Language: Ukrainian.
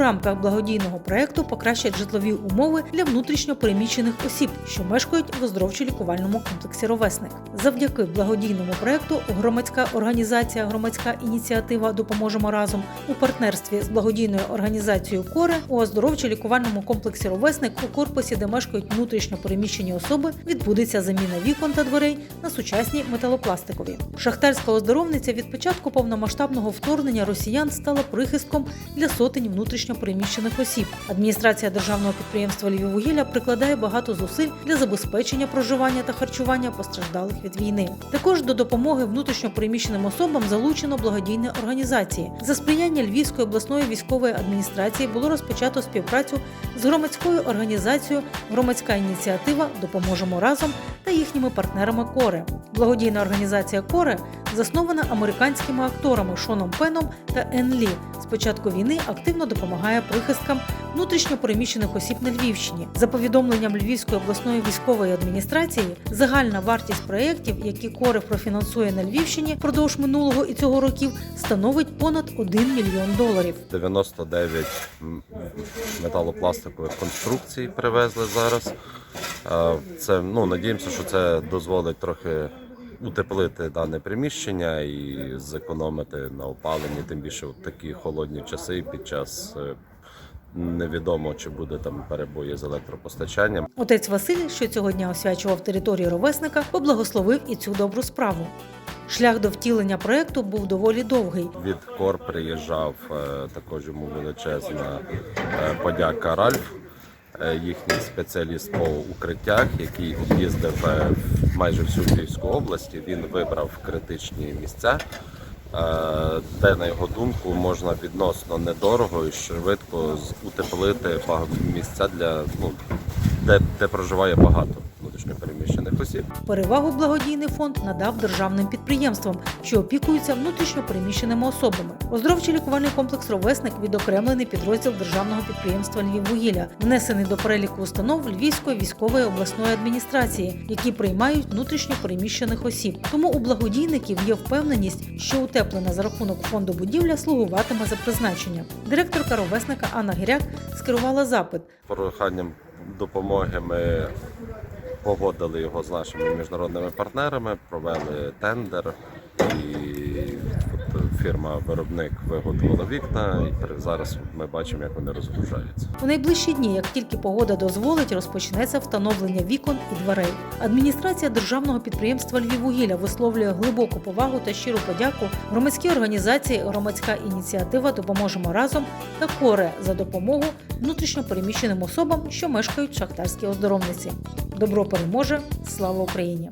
рамках благодійного проекту покращать житлові умови для внутрішньо переміщених осіб, що мешкають в оздоровчо-лікувальному комплексі Ровесник. Завдяки благодійному проекту громадська організація Громадська ініціатива Допоможемо разом у партнерстві з благодійною організацією Коре у оздоровчо-лікувальному комплексі Ровесник у корпусі, де мешкають внутрішньо переміщені особи, відбудеться заміна вікон та дверей на сучасні металопластикові. Шахтарська оздоровниця від початку повномасштабного вторгнення росіян стала прихистком для сотень внутрішньо переміщених осіб. Адміністрація державного підприємства Львіввугілля прикладає багато зусиль для забезпечення проживання та харчування постраждалих від війни. Також до допомоги внутрішньо переміщеним особам залучено благодійні організації. За сприяння Львівської обласної військової адміністрації було розпочато співпрацю з громадською організацією Громадська ініціатива Допоможемо разом та їхніми партнерами Коре. Благодійна організація Коре заснована американськими акторами Шоном Пеном та Ен Лі. З війни активно допомагає прихисткам внутрішньо переміщених осіб на Львівщині. За повідомленням Львівської обласної військової адміністрації, загальна вартість проєктів, які Коре профінансує на Львівщині впродовж минулого і цього років, становить понад 1 мільйон доларів. 99 м, металопластикових конструкцій привезли зараз. Е, Це ну надіємося, що це дозволить трохи утеплити дане приміщення і зекономити на опаленні, тим більше в такі холодні часи під час. е, Невідомо чи буде там перебої з електропостачанням. Отець Василь, що цього дня освячував територію ровесника, поблагословив і цю добру справу. Шлях до втілення проекту був доволі довгий. Від Кор приїжджав е, також йому величезна е, подяка Ральф, їхній спеціаліст по укриттях, який об'їздив е, майже всю Київську область. Він вибрав критичні місця, е, де, на його думку, можна відносно недорого і швидко утеплити місця для ну, де, де проживає багато внутрішньопереміщених осіб. Перевагу благодійний фонд надав державним підприємствам, що опікуються внутрішньо переміщеними особами. Оздоровчий лікувальний комплекс Ровесник відокремлений підрозділ державного підприємства Львіввугілля, внесений до переліку установ Львівської військової обласної адміністрації, які приймають внутрішньо переміщених осіб. Тому у благодійників є впевненість, що утеплена за рахунок фонду будівля слугуватиме за призначенням. Директорка Ровесника Анна Гіряк скерувала запит проханням допомоги ми погодили його з нашими міжнародними партнерами, провели тендер, і фірма-виробник виготовила вікна. І зараз ми бачимо, як вони розгружаються. У найближчі дні, як тільки погода дозволить, розпочнеться встановлення вікон і дверей. Адміністрація державного підприємства Львіввугілля висловлює глибоку повагу та щиру подяку громадській організації Громадська ініціатива Допоможемо разом та коре за допомогу внутрішньо переміщеним особам, що мешкають в шахтарській оздоровниці. Добро переможе! Слава Україні!